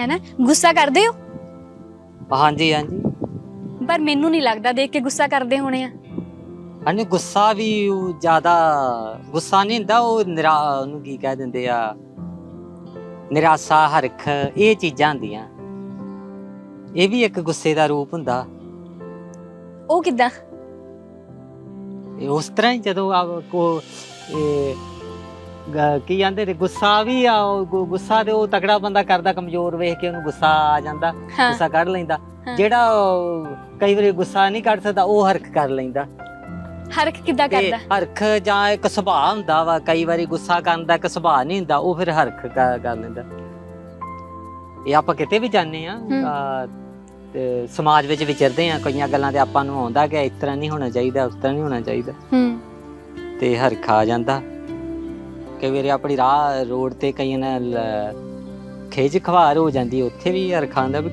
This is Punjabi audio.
ਹੈ ਨਾ ਗੁੱਸਾ ਕਰਦੇ ਹੋ? ਹਾਂਜੀ ਹਾਂਜੀ। ਪਰ ਮੈਨੂੰ ਨਹੀਂ ਲੱਗਦਾ ਦੇਖ ਕੇ ਗੁੱਸਾ ਕਰਦੇ ਹੋਣੇ ਆ। ਅਨੇ ਗੁੱਸਾ ਵੀ ਉਹ ਜ਼ਿਆਦਾ ਗੁੱਸਾ ਨਹੀਂ ਹੁੰਦਾ ਉਹ ਨਿਰਾ ਉਹਨੂੰ ਕੀ ਕਹਿ ਦਿੰਦੇ ਆ? ਨਿਰਾਸ਼ਾ ਹਰਖ ਇਹ ਚੀਜ਼ਾਂ ਹੁੰਦੀਆਂ। ਇਹ ਵੀ ਇੱਕ ਗੁੱਸੇ ਦਾ ਰੂਪ ਹੁੰਦਾ। ਉਹ ਕਿਦਾਂ? ਇਹ ਉਸ ਤਰ੍ਹਾਂ ਹੀ ਜਦੋਂ ਆ ਕੋ ਇਹ ਗ- ਕੀ ਕਹਿੰਦੇ ਨੇ ਗੁੱਸਾ ਵੀ ਆ ਉਹ ਗੁ- ਗੁੱਸਾ ਤੇ ਉਹ ਤਕੜਾ ਬੰਦਾ ਕਰਦਾ ਕਮਜ਼ੋਰ ਵੇਖ ਕੇ ਉਹਨੂੰ ਗੁੱਸਾ ਆ ਜਾਂਦਾ ਹਾਂ। ਗੁੱਸਾ ਕੱਢ ਲੈਂਦਾ। ਹਾਂ। ਜਿਹੜਾ ਉਹ ਕਈ ਵਾਰੀ ਗੁੱਸਾ ਨਹੀਂ ਕੱਢ ਸਕਦਾ ਉਹ ਹਰਖ ਕਰ ਲੈਂਦਾ। ਹਰਕ ਕਿੱਦਾਂ ਤੇ ਕਰਦਾ? ਹਰਖ ਜਾਂ ਇੱਕ ਸੁਭਾਅ ਹੁੰਦਾ ਵਾ ਕਈ ਵਾਰੀ ਗੁੱਸਾ ਕਰਨ ਦਾ ਇੱਕ ਸੁਭਾਅ ਨਹੀਂ ਹੁੰਦਾ ਉਹ ਫਿਰ ਹਰਖ ਕਰ ਕਰ ਲੈਂਦਾ। ਇਹ ਆਪਾਂ ਕਿਤੇ ਵੀ ਜਾਂਦੇ ਆ। ਤੇ ਸਮਾਜ ਵਿੱਚ ਵਿਚਰਦੇ ਆ ਕਈਆਂ ਗੱਲਾਂ ਤੇ ਆਪਾਂ ਨੂੰ ਆਉਂਦਾ ਕਿ ਇਸ ਤਰ੍ਹਾਂ ਨਹੀਂ ਹੋਣਾ ਚਾਹੀਦਾ ਉਸ ਤਰ੍ਹਾਂ ਨਹੀਂ ਹੋਣਾ ਚਾਹੀਦਾ। ਹੂੰ। ਤੇ ਹਰਖ ਆ ਜਾਂਦਾ। ਕਈ ਵਾਰੀ ਆਪਣੀ ਰਾਹ ਰੋਡ ਤੇ ਕਈਆਂ ਨਾਲ ਖੇਜ ਖਵਾਰ ਹੋ ਜਾਂਦੀ ਉੱਥੇ ਵੀ ਹਰਖ ਆਉਂਦਾ ਵੀ